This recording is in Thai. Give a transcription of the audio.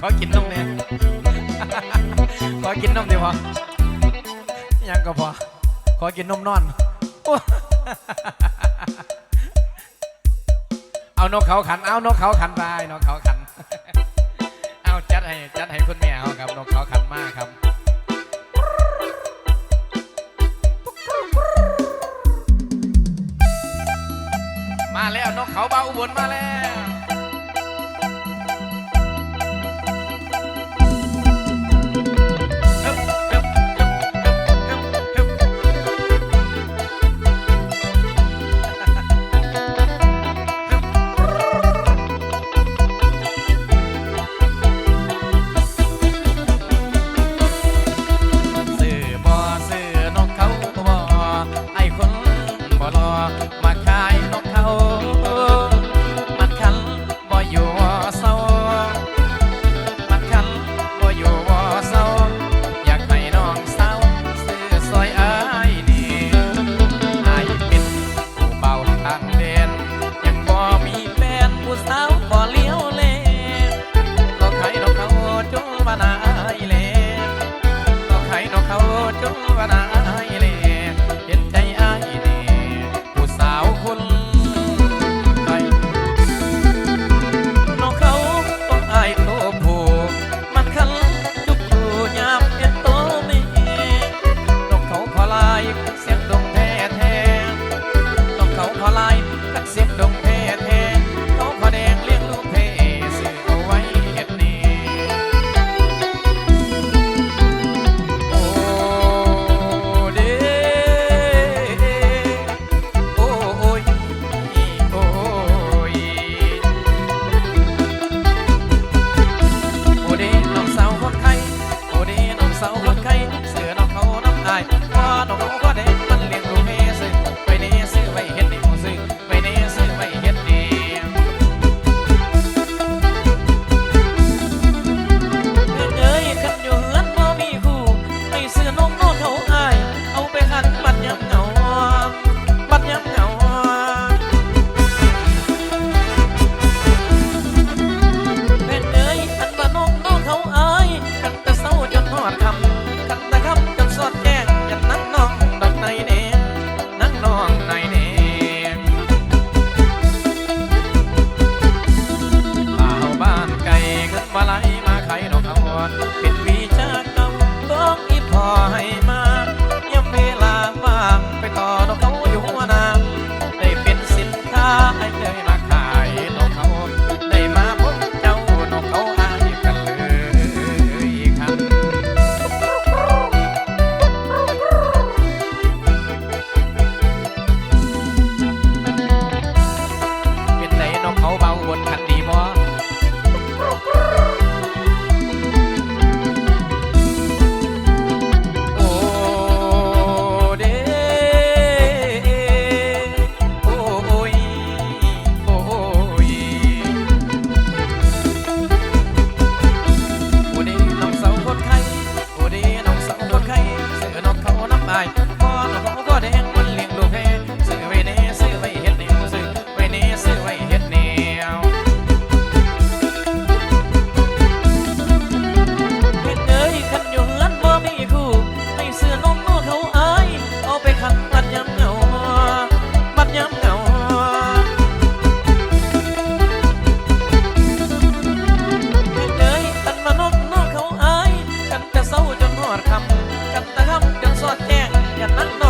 ขอกินนมเนี่ยขอกินนมดีพอยังก็พอ ขอกินนมนอน เอานกเขาขัน เอานกเขาขันไปนกเขาขัน เอาจัดให้จัดให้คุณแม่เขาครับนกเขาขันมากครับมาแล้วนกเขาเบาอุบลมาแล้ว จงว่านาอายเลยเห็นใจอายนี่ผู้สาวคนไทยนกเขาต้องอายโตผู้มันคันจุกอยู่ยามเห็นโตม่นกเขาขอลายเสียงดงแท้แท้นกเขาขอลายเสียงดงแท้ อย่างนั้นหน่อ